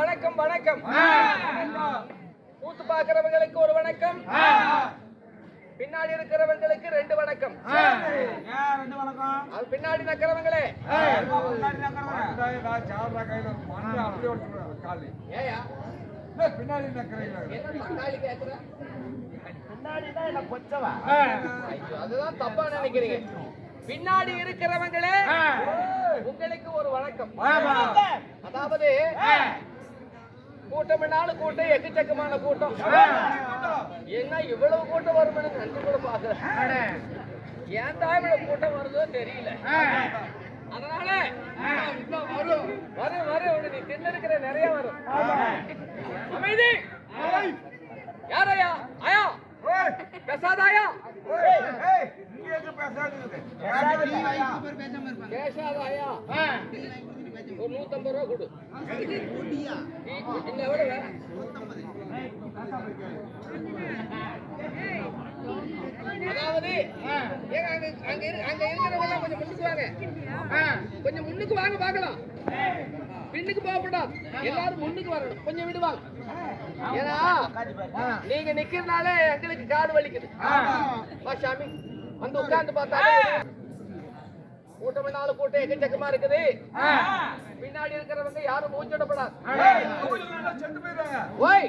வணக்கம் வணக்கம். கூத்து பார்க்கிறவங்களுக்கு ஒரு வணக்கம். பின்னாடி இருக்கிறவங்களுக்கு ரெண்டு வணக்கம். அது பின்னாடி நக்கிறவங்களே. ஏயா? பின்னாடி அதுதான் தப்பா நினைக்கிறீங்க. பின்னாடி இருக்கிறவங்களே உங்களுக்கு ஒரு வணக்கம். அதாவது கூட்டம்னாலும் கூட்டம் எக்கச்சக்கமான கூட்டம். என்ன இவ்வளவு கூட்டம் வரும்னு நினைச்சு கூட பாக்குறேன் ஏன் தான் இவ்வளவு கூட்டம் வருதோ தெரியல. அதனால வரும் வரும் வரும் உனக்கு நீ தின்னிருக்கிற நிறைய வரும். அமைதி! யாரையா? ஆயா? பேசாதாயா? பேசாதாயா? ஒரு நூத்தம்பது ரூபா கொடு. அதாவது அங்க அங்க இரு- அங்க இருக்கிறவங்க கொஞ்சம் முன்னுக்கு வாங்க. கொஞ்சம் முன்னுக்கு வாங்க பார்க்கலாம். பின்னுக்கு போகக்கூடாது எல்லாரும் முன்னுக்கு வரணும். கொஞ்சம் விடுவாங்க ஏன்னா நீங்க நிக்கிறதுனால எங்களுக்கு காது வலிக்குது. சாமி. வந்து உட்கார்ந்து பார்த்தாலே கூட்டம் நாலு கூட்டம் எக்கச்சக்கமா இருக்குது. பின்னாடி இருக்கிறவங்க யாரும் மூச்சுடப்படாது ஓய்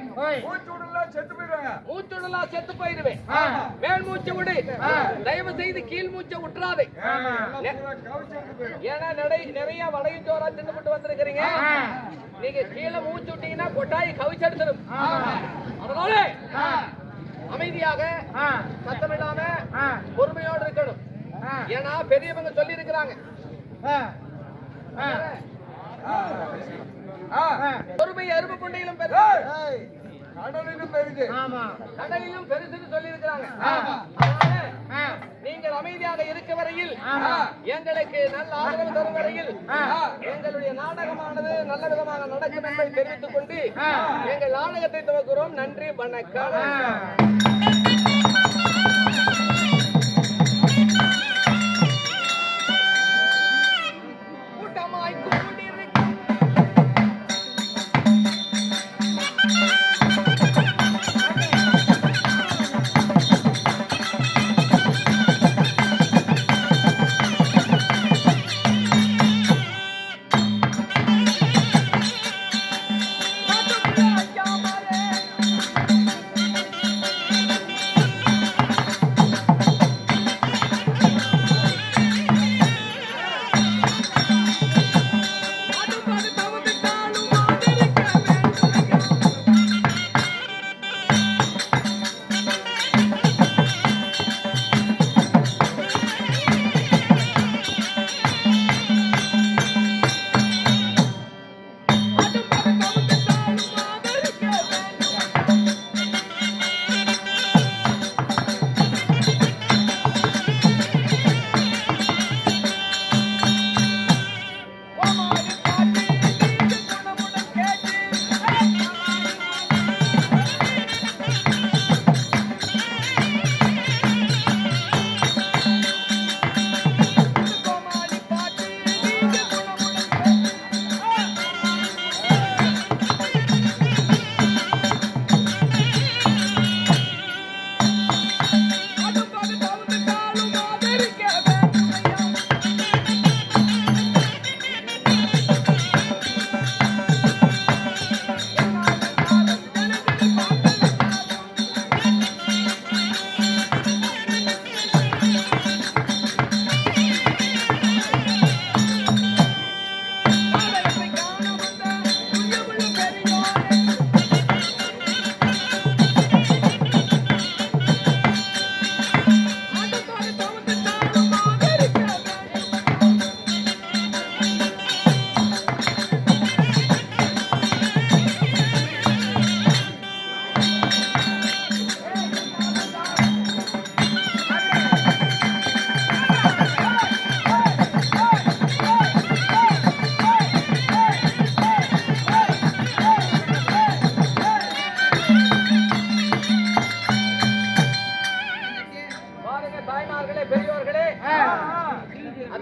மூச்சுடலாம் செத்து போயிருவேன். மேல் மூச்சு விடு. தயவு செய்து கீழ் மூச்சை விட்டுறாதே. ஏன்னா நிறைய நிறைய வடையும் சோறா தின்னுபிட்டு வந்திருக்கிறீங்க. நீங்க கீழே மூச்சு விட்டீங்கன்னா கொட்டாய் கவிச்செடுத்துடும் அதனால அமைதியாக சத்தமில்லாம பொறுமையோடு இருக்கணும். ஏன்னா பெரியவங்க சொல்லி இருக்கிறாங்க. பொறுமை அருமை கொண்டையிலும் கடலிலும் பெரிது. கடலிலும் பெருசுன்னு சொல்லி இருக்கிறாங்க நீங்கள் அமைதியாக இருக்க வரையில் எங்களுக்கு நல்ல ஆதரவு தரும் வரையில் எங்களுடைய நாடகமானது நல்ல விதமாக நடக்கும் என்பதை தெரிவித்துக் கொண்டு எங்கள் நாடகத்தை துவக்கிறோம் நன்றி வணக்கம்.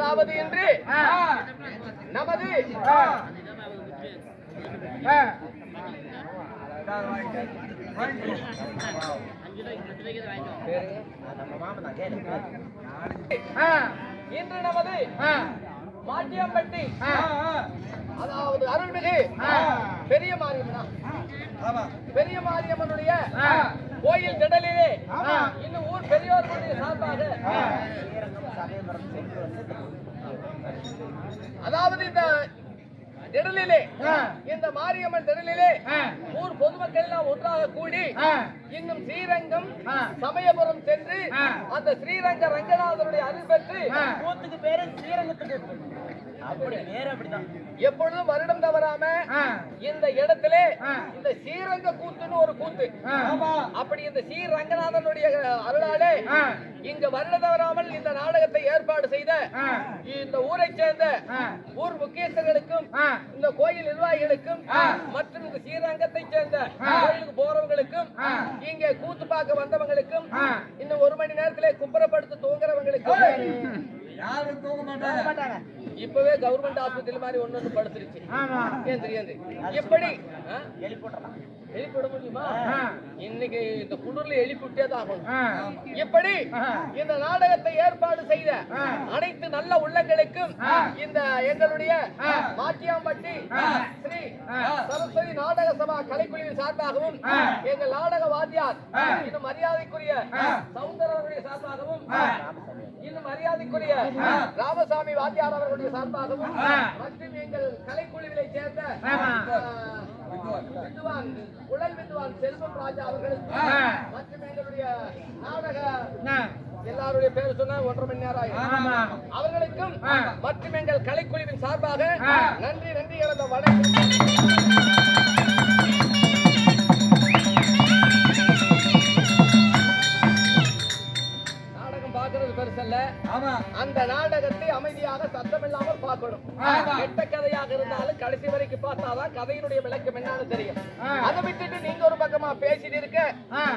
அதாவது இன்று. நமது. இன்று நமது. மாட்டியம்பட்டி. ஆ, அதாவது அருள்மிகு. ஆ. பெரிய மாரியம்மனா. பெரிய மாரியம்மனுடைய. கோயில் திடலிலே. இன்னும் ஊர் பெரியோர்களுடைய சார்பாக ஸ்ரீரங்கம் சமயபுரம் சென்று வந்து அதாவது இந்த திடலிலே. இந்த மாரியம்மன் திடலிலே ஊர் பொதுமக்கள் எல்லாம் ஒன்றாக கூடி இன்னும் ஸ்ரீரங்கம். சமயபுரம் சென்று. அந்த ஸ்ரீரங்க ரங்கநாதனுடைய அருள் பெற்று ஸ்ரீரங்கத்துக்கு எப்பொழுதும் வருடம் தவறாம இந்த இடத்திலே. இந்த ஸ்ரீரங்க கூத்துன்னு ஒரு கூத்து. அப்படி இந்த ஸ்ரீ ரங்கநாதனுடைய அருளாலே. இங்க வருட தவறாமல் இந்த நாடகத்தை ஏற்பாடு செய்த. இந்த ஊரை சேர்ந்த. ஊர் முக்கியஸ்தர்களுக்கும். இந்த கோயில் நிர்வாகிகளுக்கும். மற்றும் இந்த ஸ்ரீரங்கத்தை சேர்ந்த. கோயிலுக்கு போறவங்களுக்கும். இங்க கூத்து பார்க்க வந்தவங்களுக்கும். இன்னும் ஒரு மணி நேரத்திலே கும்பரப்படுத்து தூங்குறவங்களுக்கும் யாரும் தூங்க மாட்டாங்க மாட்டாங்க இப்பவே கவர்மெண்ட் ஹாஸ்பிட்டல் மாதிரி ஒண்ணு ஒண்ணு படுத்துருச்சு ஏன் தெரியாது எப்படி எழுப்பிவிட முடியுமா. இன்னைக்கு இந்த குளிர்ல எழுப்பி விட்டே தான் ஆகணும் ஆ. இந்த நாடகத்தை ஏற்பாடு செய்த. அனைத்து நல்ல உள்ளங்களுக்கும். இந்த எங்களுடைய. மாட்டியாம்பட்டி. ஸ்ரீ. சரஸ்வதி நாடக சபா கலைக்குழுவின் சார்பாகவும். எங்கள் நாடக வாத்தியார். இன்னும் மரியாதைக்குரிய ஆ. சவுந்தரவருடைய சார்பாகவும் மரியாதைக்குரிய. ராமசாமி வாத்தியார் அவர்களுடைய சார்பாகவும். மற்றும் எங்கள் கலைக்குழுவிலை சேர்ந்த வித்வான் உடல் வித்வான் செல்வம் ராஜா அவர்கள். மற்றும் எங்களுடைய நாடக. எல்லாருடைய பேர் சொன்னா ஒன்றரை மணி நேரம் ஆயிடும் ஆமா அவர்களுக்கும். மற்றும் எங்கள் கலைக்குழுவின் சார்பாக. நன்றி நன்றி இழந்த வணக்கம் ஆமா அந்த நாடகத்தை அமைதியாக சத்தமில்லாமல் பார்க்கணும். கெட்ட கதையாக இருந்தாலும் கடைசி வரைக்கும் பார்த்தாதான் கதையினுடைய விளக்கம் என்னன்னு தெரியும். அதை விட்டுட்டு நீங்க ஒரு பக்கமா பேசிட்டு இருக்க.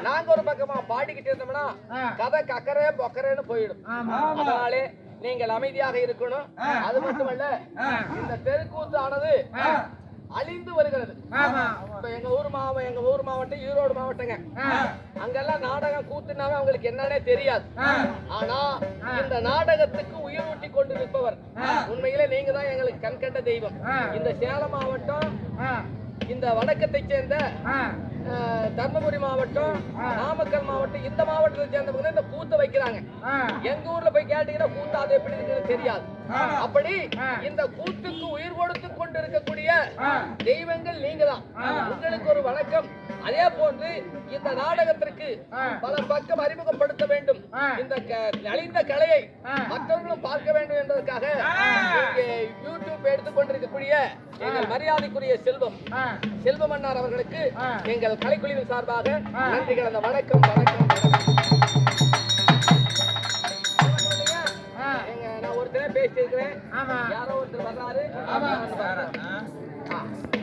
நாங்க ஒரு பக்கமா பாடிக்கிட்டு இருந்தோம்னா. கதை கக்கரே பொக்கரேன்னு போயிடும் அதனாலே நீங்கள் அமைதியாக இருக்கணும் அது மட்டுமல்ல. இந்த தெருக்கூத்து ஆனது. அழிந்து வருகிறது எங்க ஊர் மாவட்டம் எங்க ஊர் மாவட்டம் ஈரோடு மாவட்டங்க. அங்கெல்லாம் நாடகம் கூத்துனாவே அவங்களுக்கு என்னன்னே தெரியாது. ஆனா. இந்த நாடகத்துக்கு உயிர் ஊட்டி கொண்டு நிற்பவர். உண்மையிலே நீங்க தான் எங்களுக்கு கண்கண்ட தெய்வம். இந்த சேலம் மாவட்டம். இந்த வடக்கத்தை சேர்ந்த தர்மபுரி மாவட்டம். நாமக்கல் மாவட்டம் இந்த மாவட்டத்தை சேர்ந்தவங்க இந்த கூத்தை வைக்கிறாங்க. எங்க ஊர்ல போய் கேட்டீங்கன்னா கூத்து அது எப்படி தெரியாது. அப்படி. இந்த கூத்துக்கு உயிர் தெய்வங்கள் நீங்க தான். உங்களுக்கு ஒரு வணக்கம் அதே போன்று இந்த நாடகத்திற்கு. பல பக்கம் அறிமுகப்படுத்த வேண்டும். இந்த நலிந்த கலையை. மற்றவர்களும் பார்க்க வேண்டும் என்பதற்காக யூடியூப் எடுத்துக்கொண்டிருக்கக்கூடிய எங்கள் மரியாதைக்குரிய செல்வம். செல்வம் அண்ணார் அவர்களுக்கு. எங்கள் கலைக்குழுவின் சார்பாக. நன்றி கலந்த வணக்கம் வணக்கம் ஆமா யாரோ ஒருத்தர் வர்றாரு.